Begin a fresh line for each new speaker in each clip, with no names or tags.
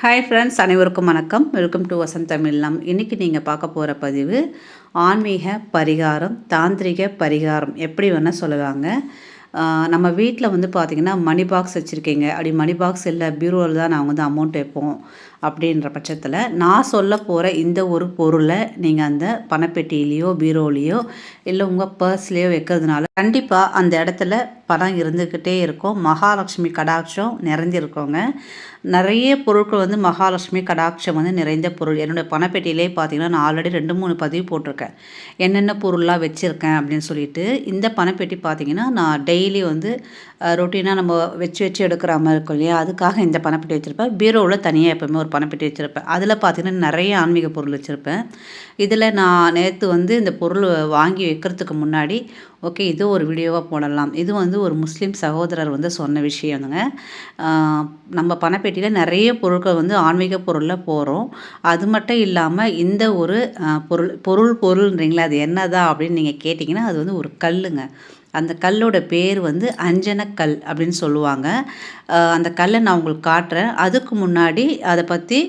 Hi friends அனைவருக்கும் வணக்கம். Welcome to Vasanth தமிழ்லாம் இன்றைக்கி நீங்கள் பார்க்க போகிற பதிவு ஆன்மீக பரிகாரம் தாந்திரிக பரிகாரம். எப்படி வேணால் சொல்லுவாங்க நம்ம வீட்டில் வந்து பார்த்திங்கன்னா மணி பாக்ஸ் வச்சுருக்கீங்க. அப்படி மணி பாக்ஸ் இல்லை பீரோவில் தான் நான் வந்து அமௌண்ட் வைப்போம். அப்படின்ற பட்சத்தில் நான் சொல்ல போகிற இந்த ஒரு பொருளை நீங்கள் அந்த பணப்பெட்டியிலையோ பீரோலையோ இல்லை உங்கள் பர்ஸ்லேயோ வைக்கிறதுனால கண்டிப்பாக அந்த இடத்துல பணம் இருந்துக்கிட்டே இருக்கும். மகாலட்சுமி கடாட்சம் நிறைஞ்சிருக்கோங்க. நிறைய பொருட்கள் வந்து மகாலட்சுமி கடாட்சம் வந்து நிறைந்த பொருள். என்னுடைய பணப்பெட்டியிலே பார்த்தீங்கன்னா நான் ஆல்ரெடி ரெண்டு மூணு பதிவு போட்டிருக்கேன். என்னென்ன பொருள்லாம் வச்சுருக்கேன் அப்படின்னு சொல்லிட்டு இந்த பணப்பெட்டி பார்த்தீங்கன்னா நான் டெய்லி வந்து ரொட்டீனாக நம்ம வச்சு வச்சு எடுக்கிற மாதிரி இருக்கும் இல்லையா? அதுக்காக இந்த பணப்பெட்டி வச்சுருப்பேன். பீரோவில் தனியாக எப்போவுமே ஒரு பணப்பெட்டி வச்சுருப்பேன். அதில் பார்த்தீங்கன்னா நிறைய ஆன்மீக பொருள் வச்சுருப்பேன். இதில் நான் நேற்று வந்து இந்த பொருள் வாங்கி வைக்கிறதுக்கு முன்னாடி ஓகே இது ஒரு வீடியோவாக போடலாம். இது வந்து ஒரு முஸ்லீம் சகோதரர் வந்து சொன்ன விஷயங்க நம்ம பணப்பெட்டியில் நிறைய பொருட்கள் வந்து ஆன்மீக பொருளில் போகிறோம் அது மட்டும் இல்லாமல் இந்த ஒரு பொருள் பொருள் பொருள்ன்றீங்களா அது என்னதான் அப்படின்னு நீங்கள் கேட்டிங்கன்னா அது வந்து ஒரு கல்லுங்க. அந்த கல்லோட பேர் வந்து அஞ்சனக்கல் அப்படின்னு சொல்லுவாங்க. அந்த கல்லை நான் உங்களுக்கு காட்டுறேன். அதுக்கு முன்னாடி அதை பற்றி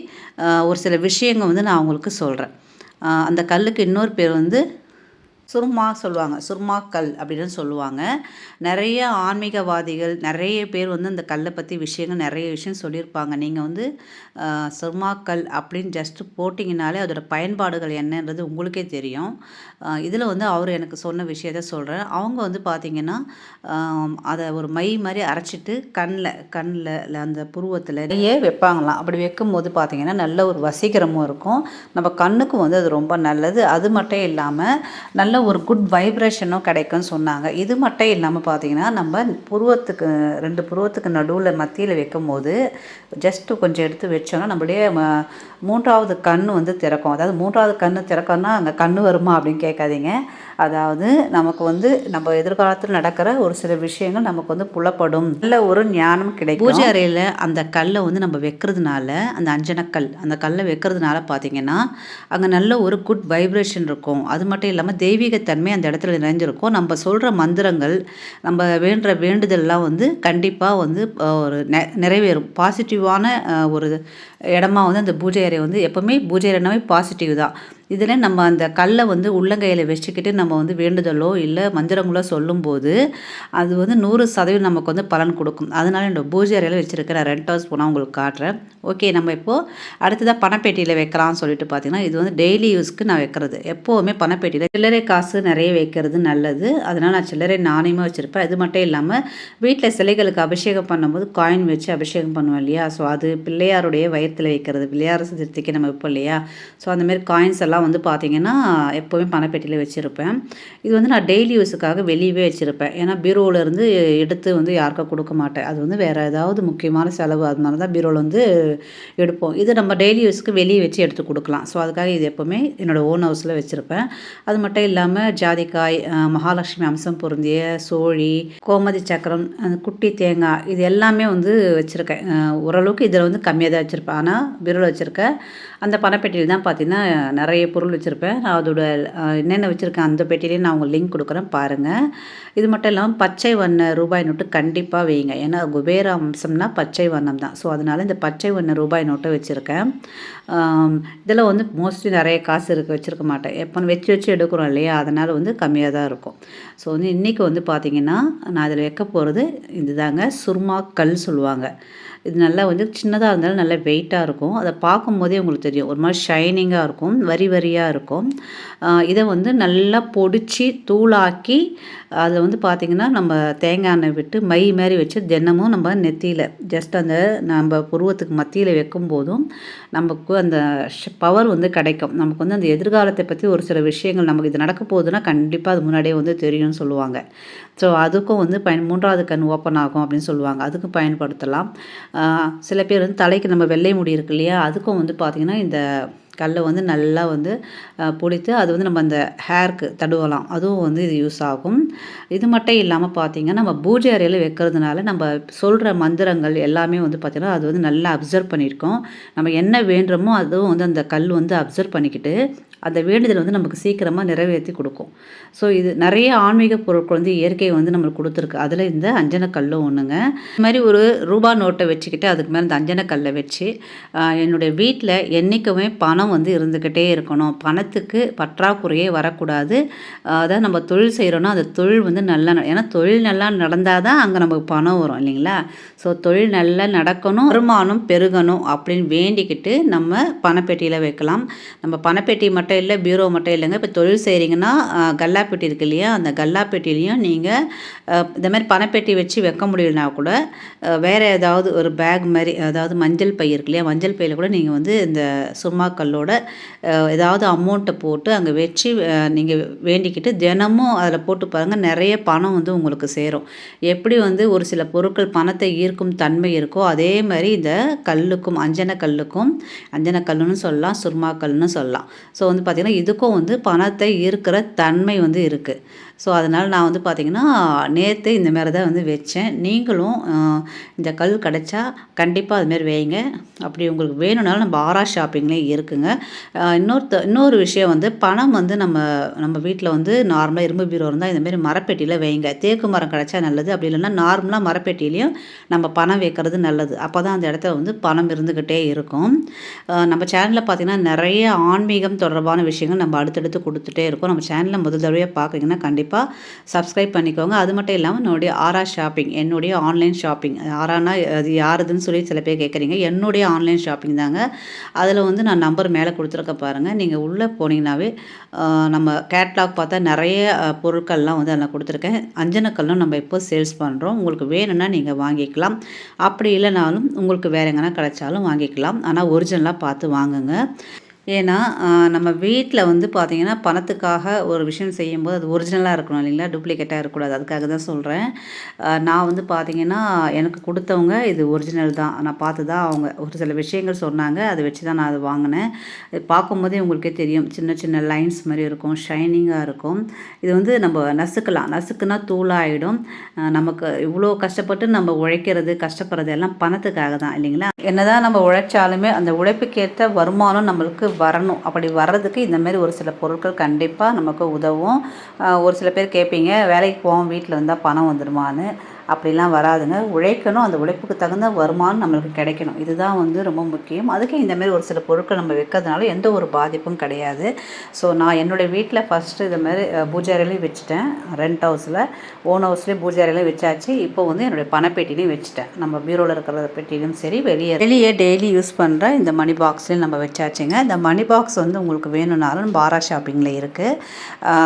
ஒரு சில விஷயங்கள் வந்து நான் உங்களுக்கு சொல்கிறேன் அந்த கல்லுக்கு இன்னொரு பேர் வந்து சுர்மா சொல்லுவாங்க சுர்மா கல் அப்படின்னு சொல்லுவாங்க. நிறைய ஆன்மீகவாதிகள் நிறைய பேர் வந்து அந்த கல்லை பற்றி விஷயங்கள் நிறைய விஷயம் சொல்லியிருப்பாங்க. நீங்கள் வந்து ஆஹ், சுர்மா கல் அப்படின்னு ஜஸ்ட்டு போட்டிங்கனாலே அதோட பயன்பாடுகள் என்னன்றது உங்களுக்கே தெரியும். இதில் வந்து அவர் எனக்கு சொன்ன விஷயத்த சொல்கிறேன் அவங்க வந்து பார்த்திங்கன்னா அதை ஒரு மை மாதிரி அரைச்சிட்டு கண்ணில் கண்ணில் அந்த புருவத்தில் நிறைய வைப்பாங்களாம். அப்படி வைக்கும் போது பார்த்திங்கன்னா நல்ல ஒரு வசீகரமும் இருக்கும். நம்ம கண்ணுக்கும் வந்து அது ரொம்ப நல்லது. அது மட்டும் இல்லாமல் நல்ல ஒரு குட் வைப்ரேஷனும் கிடைக்கும்னு சொன்னாங்க. இது மட்டும் இல்லாமல் பார்த்தீங்கன்னா நம்ம புருவத்துக்கு ரெண்டு புருவத்துக்கு நடுவில் மத்தியில் வைக்கும் போது ஜஸ்ட்டு கொஞ்சம் எடுத்து வச்சோன்னா நம்மளுடைய மூன்றாவது கண் வந்து திறக்கும். அதாவது மூன்றாவது கண் திறக்கம்னா அங்கே கண் வருமா அப்படின்னு கேட்காதீங்க. அதாவது நமக்கு வந்து நம்ம எதிர்காலத்தில் நடக்கிற ஒரு சில விஷயங்கள் நமக்கு வந்து புலப்படும். நல்ல ஒரு ஞானம் கிடைக்கும். பூஜை அறையில் அந்த கல்லை வந்து நம்ம வைக்கிறதுனால அந்த அஞ்சனக்கல் அந்த கல்லை வைக்கிறதுனால பார்த்தீங்கன்னா அங்கே நல்ல ஒரு குட் வைப்ரேஷன் இருக்கும். அது மட்டும் இல்லாமல் தெய்வீகத்தன்மை அந்த இடத்துல நிறைஞ்சிருக்கும். நம்ம சொல்கிற மந்திரங்கள் நம்ம வேண்டுற வேண்டுதல்லாம் வந்து கண்டிப்பாக வந்து ஒரு நெ- நிறைவேறும். பாசிட்டிவான ஒரு இடமா வந்து அந்த பூஜை அறை வந்து எப்போவுமே பூஜை அறைனாவே பாசிட்டிவ் தான். இதில் நம்ம அந்த கல்லை வந்து உள்ளங்கையில் வச்சுக்கிட்டு நம்ம வந்து வேண்டுதலோ இல்லை மந்திரங்களோ சொல்லும்போது அது வந்து நூறு சதவீதம் நமக்கு வந்து பலன் கொடுக்கும். அதனால இந்த பூஜை அறையில் வச்சுருக்கிற ரெண்ட் ஹவுஸ் போனால் உங்களுக்கு காட்டுறேன். ஓகே நம்ம இப்போது அடுத்ததாக பணப்பேட்டியில் வைக்கலாம்னு சொல்லிட்டு பார்த்தீங்கன்னா இது வந்து டெய்லி யூஸ்க்கு நான் வைக்கிறது. எப்போவுமே பணப்பேட்டியில் சில்லறை காசு நிறைய வைக்கிறது நல்லது. அதனால் நான் சில்லறை நாணயமாக வச்சுருப்பேன். இது மட்டும் இல்லாமல் வீட்டில் சிலைகளுக்கு அபிஷேகம் பண்ணும்போது காயின் வச்சு அபிஷேகம் பண்ணுவோம் இல்லையா? ஸோ அது பிள்ளையாருடைய வயிற்றில் வைக்கிறது பிள்ளையார் சதுர்த்திக்கு நம்ம வைப்போம் இல்லையா? ஸோ அந்த மாதிரி காயின்ஸ் எல்லாம் வந்து பார்த்திங்கன்னா எப்போவுமே பணப்பெட்டியில் வச்சுருப்பேன். இது வந்து நான் டெய்லி யூஸுக்காக வெளியவே வச்சுருப்பேன். ஏன்னா பீரோவிலேருந்து எடுத்து வந்து யாருக்கும் கொடுக்க மாட்டேன். அது வந்து வேறு ஏதாவது முக்கியமான செலவு அதனால தான் பீரோவில் வந்து எடுப்போம். இது நம்ம டெய்லி யூஸ்க்கு வெளியே வச்சு எடுத்து கொடுக்கலாம். ஸோ அதுக்காக இது எப்போவுமே என்னோடய ஓன் ஹவுஸில் வச்சுருப்பேன். அது மட்டும் இல்லாமல் ஜாதிக்காய் மகாலட்சுமி அம்சம் பொருந்திய சோழி கோமதி சக்கரம் அந்த குட்டி தேங்காய் இது எல்லாமே வந்து வச்சுருக்கேன். ஓரளவுக்கு இதில் வந்து கம்மியாக தான் வச்சுருப்பேன். ஆனால் பீரோவில் வச்சுருக்கேன் அந்த பணப்பெட்டியில் தான் பார்த்தீங்கன்னா நிறைய பொருள் வச்சுருப்பேன். நான் அதோட என்னென்ன வச்சுருக்கேன் அந்த பெட்டிலையும் நான் உங்களுக்கு லிங்க் கொடுக்குறேன் பாருங்கள் இது மட்டும் இல்லாமல் பச்சை வண்ண ரூபாய் நோட்டு கண்டிப்பாக வைங்க. ஏன்னா குபேர அம்சம்னா பச்சை வண்ணம் தான். ஸோ அதனால் இந்த பச்சை வண்ண ரூபாய் நோட்டை வச்சுருக்கேன். இதில் வந்து மோஸ்ட்லி நிறைய காசு இருக்க வச்சுருக்க மாட்டேன். எப்போ வச்சு வச்சு எடுக்கிறோம் இல்லையா? அதனால் வந்து கம்மியாக தான் இருக்கும். ஸோ வந்து இன்றைக்கி வந்து பார்த்திங்கன்னா நான் அதில் வைக்க போகிறது இதுதாங்க. சுர்மா கல் சொல்லுவாங்க. இது நல்லா வந்து சின்னதாக இருந்தாலும் நல்லா வெயிட்டாக இருக்கும். அதை பார்க்கும்போதே உங்களுக்கு தெரியும். ஒரு மாதிரி ஷைனிங்காக இருக்கும். வரி வரியாக இருக்கும். இதை வந்து நல்லா பொடிச்சு தூளாக்கி அதில் வந்து பார்த்திங்கன்னா நம்ம தேங்காய் எண்ணெய் விட்டு மை மாதிரி வச்சு தினமும் நம்ம நெத்தியில் ஜஸ்ட் அந்த நம்ம புருவத்துக்கு மத்தியில் வைக்கும் போதும் நமக்கு அந்த பவர் வந்து கிடைக்கும். நமக்கு வந்து அந்த எதிர்காலத்தை பற்றி ஒரு சில விஷயங்கள் நமக்கு இது நடக்க போகுதுன்னா கண்டிப்பாக அது முன்னாடியே வந்து தெரியும்னு சொல்லுவாங்க. ஸோ அதுக்கும் வந்து பயன் மூன்றாவது கண் ஓப்பன் ஆகும் அப்படின்னு சொல்லுவாங்க. அதுக்கும் பயன்படுத்தலாம். சில பேர் வந்து தலைக்கு நம்ம வெள்ளை முடி இருக்கு இல்லையா அதுக்கும் வந்து பார்த்திங்கன்னா இந்த கல்லை வந்து நல்லா வந்து பிடித்து அது வந்து நம்ம அந்த ஹேருக்கு தடுவலாம். அதுவும் வந்து இது யூஸ் ஆகும். இது மட்டும் இல்லாமல் பார்த்திங்கன்னா நம்ம பூஜை அறையில் வைக்கிறதுனால நம்ம சொல்கிற மந்திரங்கள் எல்லாமே வந்து பார்த்திங்கன்னா அது வந்து நல்லா அப்சர்வ் பண்ணியிருக்கோம். நம்ம என்ன வேண்டுறோமோ அதுவும் வந்து அந்த கல் வந்து அப்சர்வ் பண்ணிக்கிட்டு அந்த வேண்டுதல் வந்து நமக்கு சீக்கிரமாக நிறைவேற்றி கொடுக்கும். ஸோ இது நிறைய ஆன்மீக பொருட்கள் வந்து இயற்கை வந்து நம்மளுக்கு கொடுத்துருக்கு. அதில் இந்த அஞ்சனக்கல்லும் ஒன்றுங்க இது மாதிரி ஒரு ரூபா நோட்டை வச்சுக்கிட்டு அதுக்கு மேலே இந்த அஞ்சனக்கல்லை வச்சு என்னுடைய வீட்டில் என்றைக்குமே பணம் வந்து இருந்துக்கிட்டே இருக்கணும். பணத்துக்கு பற்றாக்குறையே வரக்கூடாது. அதாவது நம்ம தொழில் செய்கிறோன்னா அந்த தொழில் வந்து நல்லா ஏன்னா தொழில் நல்லா நடந்தால் தான் அங்கே நமக்கு பணம் வரும் இல்லைங்களா? ஸோ தொழில் நல்லா நடக்கணும் வருமானம் பெருகணும் அப்படின்னு வேண்டிக்கிட்டு நம்ம பணப்பெட்டியில் வைக்கலாம். நம்ம பணப்பெட்டி மட்டும் மட்டும் இல்லை பீரோ மட்டும் இல்லைங்க. இப்போ தொழில் செய்கிறீங்கன்னா கல்லாப்பெட்டி இருக்கு இல்லையா? அந்த கல்லாப்பெட்டிலையும் நீங்கள் இந்த மாதிரி பணப்பெட்டி வச்சு வைக்க முடியலனா கூட வேறு ஏதாவது ஒரு பேக் மாதிரி அதாவது மஞ்சள் பை இருக்கு இல்லையா? மஞ்சள் பையில் கூட நீங்கள் வந்து இந்த சும்மா கல்லோட ஏதாவது அமௌண்ட்டை போட்டு அங்கே வச்சு நீங்கள் வேண்டிக்கிட்டு தினமும் அதில் போட்டு பாருங்கள் நிறைய பணம் வந்து உங்களுக்கு சேரும். எப்படி வந்து ஒரு சில பொருட்கள் பணத்தை ஈர்க்கும் தன்மை இருக்கோ அதே மாதிரி இந்த கல்லுக்கும் அஞ்சன கல்லுக்கும் அஞ்சன கல்லுன்னு சொல்லலாம் சுர்மா கல்லுன்னு சொல்லலாம். ஸோ வந்து பார்த்திங்கன்னா இதுக்கும் வந்து பணத்தை ஈர்க்கிற தன்மை வந்து இருக்குது ஸோ அதனால் நான் வந்து பார்த்திங்கன்னா நேற்று இந்த மாதிரி தான் வந்து வச்சேன். நீங்களும் இந்த கல் கிடச்சா கண்டிப்பாக அதுமாரி வைங்க அப்படி உங்களுக்கு வேணும்னாலும் நம்ம ஆரா ஷாப்பிங்லேயே இருக்குங்க. இன்னொருத்த இன்னொரு விஷயம் வந்து பணம் வந்து நம்ம நம்ம வீட்டில் வந்து நார்மலாக இரும்பு பீரோ இருந்தால் இந்தமாரி மரப்பெட்டியில் வைங்க தேக்கு மரம் கிடச்சா நல்லது. அப்படி இல்லைன்னா நார்மலாக மரப்பெட்டிலையும் நம்ம பணம் வைக்கிறது நல்லது. அப்போ தான் அந்த இடத்துல வந்து பணம் இருந்துக்கிட்டே இருக்கும். நம்ம சேனலில் பார்த்திங்கன்னா நிறைய ஆன்மீகம் தொடர்பான விஷயங்கள் நம்ம அடுத்தடுத்து கொடுத்துட்டே இருக்கோம். நம்ம சேனலில் முதல் தடவையாக பார்க்குறீங்கன்னா கண்டிப்பாக கண்டிப்பாக சப்ஸ்கிரைப் பண்ணிக்கோங்க. அது மட்டும் இல்லாமல் என்னுடைய ஆரா ஷாப்பிங் என்னுடைய ஆன்லைன் ஷாப்பிங் ஆரானா அது யாருதுன்னு சொல்லி சில பேர் கேட்குறீங்க என்னுடைய ஆன்லைன் ஷாப்பிங் தாங்க. அதில் வந்து நான் நம்பர் மேலே கொடுத்துருக்க பாருங்கள் நீங்கள் உள்ளே போனீங்கன்னாவே நம்ம கேட்லாக் பார்த்தா நிறைய பொருட்கள்லாம் வந்து அதில் கொடுத்துருக்கேன். அஞ்சனக்கல்லும் நம்ம இப்போ சேல்ஸ் பண்ணுறோம் உங்களுக்கு வேணும்னா நீங்கள் வாங்கிக்கலாம். அப்படி இல்லைனாலும் உங்களுக்கு வேறு எங்கன்னா கிடைச்சாலும் வாங்கிக்கலாம். ஆனால் ஒரிஜினலாக பார்த்து வாங்குங்க. ஏன்னா நம்ம வீட்டில் வந்து பார்த்திங்கன்னா பணத்துக்காக ஒரு விஷயம் செய்யும்போது அது ஒரிஜினலாக இருக்கணும் இல்லைங்களா? டூப்ளிகேட்டாக இருக்கக்கூடாது. அதுக்காக தான் சொல்கிறேன் நான் வந்து பார்த்திங்கன்னா எனக்கு கொடுத்தவங்க இது ஒரிஜினல் தான். நான் பார்த்து தான் அவங்க ஒரு சில விஷயங்கள் சொன்னாங்க. அதை வச்சு தான் நான் அதை வாங்கினேன். பார்க்கும்போதே உங்களுக்கே தெரியும். சின்ன சின்ன லைன்ஸ் மாதிரி இருக்கும். ஷைனிங்காக இருக்கும். இது வந்து நம்ம நசுக்கலாம். நசுக்குனா தூளாகிடும் நமக்கு இவ்வளோ கஷ்டப்பட்டு நம்ம உழைக்கிறது கஷ்டப்படுறது எல்லாம் பணத்துக்காக தான் இல்லைங்களா? என்னதான் நம்ம உழைச்சாலுமே அந்த உழைப்புக்கேற்ற வருமானம் நம்மளுக்கு வரணும். அப்படி வர்றதுக்கு இந்தமாரி ஒரு சில பொருட்கள் கண்டிப்பாக நமக்கு உதவும். ஒரு சில பேர் கேட்பீங்க வேலைக்கு போவோம் வீட்டில் இருந்தால் பணம் வந்துடுமான்னு அப்படிலாம் வராதுங்க. உழைக்கணும் அந்த உழைப்புக்கு தகுந்த வருமானம் நம்மளுக்கு கிடைக்கணும். இதுதான் வந்து ரொம்ப முக்கியம். அதுக்கு இந்தமாரி ஒரு சில பொருட்கள் நம்ம வைக்கிறதுனால எந்த ஒரு பாதிப்பும் கிடையாது. ஸோ நான் என்னுடைய வீட்டில் ஃபஸ்ட்டு இதுமாரி மாதிரி அறையிலையும் வச்சுட்டேன். ரெண்ட் ஹவுஸில் ஓன் ஹவுஸ்லேயும் பூஜாரிலையும் வச்சாச்சு. இப்போ வந்து என்னுடைய பணப்பேட்டிலையும் வச்சுட்டேன். நம்ம பீரோவில் இருக்கிற பெட்டிலையும் சரி வெளியே வெளியே டெய்லி யூஸ் பண்ணுற இந்த மணி பாக்ஸ்லேயும் நம்ம வச்சாச்சுங்க. இந்த மணி பாக்ஸ் வந்து உங்களுக்கு வேணும்னாலும் பாரா ஷாப்பிங்கில் இருக்குது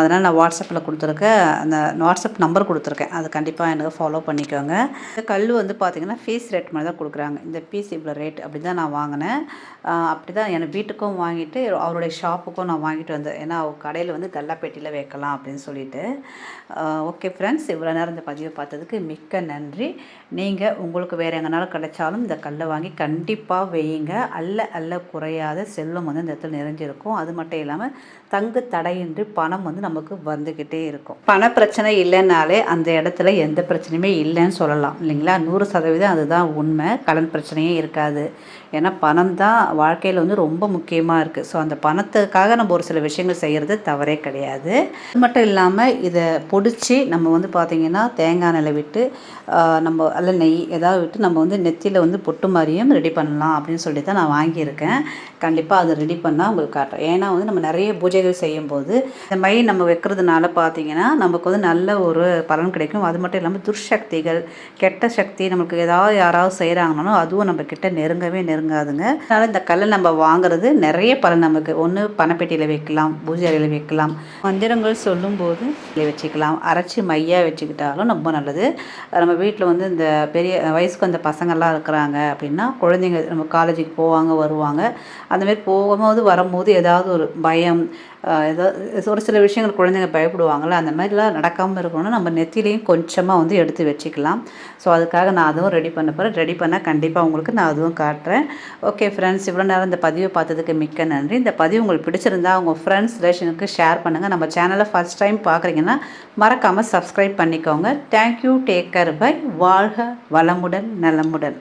அதனால் நான் வாட்ஸ்அப்பில் கொடுத்துருக்கேன் அந்த வாட்ஸ்அப் நம்பர் கொடுத்துருக்கேன். அது கண்டிப்பாக எனக்கு ஃபாலோ பண்ணி பண்ணிக்கோங்க. இந்த கல் வந்து பார்த்திங்கன்னா ஃபீஸ் ரேட் மாதிரி தான் கொடுக்குறாங்க. இந்த பீஸ் இவ்வளோ ரேட் அப்படி தான் நான் வாங்கினேன். அப்படி தான் என் வீட்டுக்கும் வாங்கிட்டு அவருடைய ஷாப்புக்கும் நான் வாங்கிட்டு வந்தேன். ஏன்னா அவர் கடையில் வந்து கல்லாப்பேட்டியில் வைக்கலாம் அப்படின்னு சொல்லிட்டு. ஓகே ஃப்ரெண்ட்ஸ் இவ்வளோ நேரம் இந்த பதிவை பார்த்ததுக்கு மிக்க நன்றி. நீங்கள் உங்களுக்கு வேறு எங்கேனாலும் கிடைச்சாலும் இந்த கல்லை வாங்கி கண்டிப்பாக வையுங்க. அல்ல அல்ல குறையாத செல்வம் வந்து இந்த இடத்துல நிறைஞ்சிருக்கும். அது மட்டும் இல்லாமல் தங்கு தடையின்றி பணம் வந்து நமக்கு வந்துக்கிட்டே இருக்கும். பண பிரச்சனை இல்லைனாலே அந்த இடத்துல எந்த பிரச்சனையுமே இல்லைன்னு சொல்லலாம் இல்லைங்களா? நூறு சதவீதம் அதுதான் உண்மை. கடன் பிரச்சனையே இருக்காது. ஏன்னா பணம் தான் வாழ்க்கையில் வந்து ரொம்ப முக்கியமாக இருக்குது ஸோ அந்த பணத்துக்காக நம்ம ஒரு சில விஷயங்கள் செய்கிறது தவறே கிடையாது. அது மட்டும் இல்லாமல் இதை பொடிச்சு நம்ம வந்து பார்த்திங்கன்னா தேங்காய் நிலை விட்டு நம்ம அல்ல நெய் ஏதாவது விட்டு நம்ம வந்து நெத்தியில் வந்து பொட்டு மாதிரியும் ரெடி பண்ணலாம் அப்படின்னு சொல்லி தான் நான் வாங்கியிருக்கேன். கண்டிப்பாக அதை ரெடி பண்ணால் உங்களுக்கு காட்டுறேன் ஏன்னா வந்து நம்ம நிறைய பூஜைகள் செய்யும்போது இந்த மை நம்ம வைக்கிறதுனால பார்த்தீங்கன்னா நமக்கு வந்து நல்ல ஒரு பலன் கிடைக்கும். அது மட்டும் இல்லாமல் துர்சக்திகள் கெட்ட சக்தி நமக்கு ஏதாவது யாராவது செய்கிறாங்கனாலும் அதுவும் நம்ம கிட்ட நெருங்கவே நெருங்காதுங்க அதனால் இந்த கல்லை நம்ம வாங்குறது நிறைய பலன் நமக்கு. ஒன்று பணப்பெட்டியில் வைக்கலாம் பூஜை அறையில் வைக்கலாம். மந்திரங்கள் சொல்லும்போது வச்சுக்கலாம். அரைச்சி மையாக வச்சுக்கிட்டாலும் ரொம்ப நல்லது. நம்ம வீட்டில் வந்து இந்த பெரிய வயசுக்கு அந்த பசங்கள்லாம் இருக்கிறாங்க அப்படின்னா குழந்தைங்க நம்ம காலேஜுக்கு போவாங்க வருவாங்க. அந்தமாரி போகும்போது வரும்போது ஏதாவது ஒரு பயம் ஏதோ ஒரு சில விஷயங்கள் குழந்தைங்க பயப்படுவாங்கள்ல அந்த மாதிரிலாம் நடக்காமல் இருக்கணும்னா நம்ம நெத்திலையும் கொஞ்சமாக வந்து எடுத்து வச்சுக்கலாம். ஸோ அதுக்காக நான் அதுவும் ரெடி பண்ண போகிறேன் ரெடி பண்ணால் கண்டிப்பாக உங்களுக்கு நான் அதுவும் காட்டுறேன். ஓகே ஃப்ரெண்ட்ஸ் இவ்வளோ நேரம் இந்த பதிவை பார்த்ததுக்கு மிக்க நன்றி. இந்த பதிவு உங்களுக்கு பிடிச்சிருந்தா உங்கள் ஃப்ரெண்ட்ஸ் ரிலேஷனுக்கு ஷேர் பண்ணுங்கள் நம்ம சேனலை ஃபஸ்ட் டைம் பார்க்குறீங்கன்னா மறக்காமல் சப்ஸ்கிரைப் பண்ணிக்கோங்க. தேங்க்யூ டேக் கேர் பை வாழ்க வளமுடன் நலமுடன்.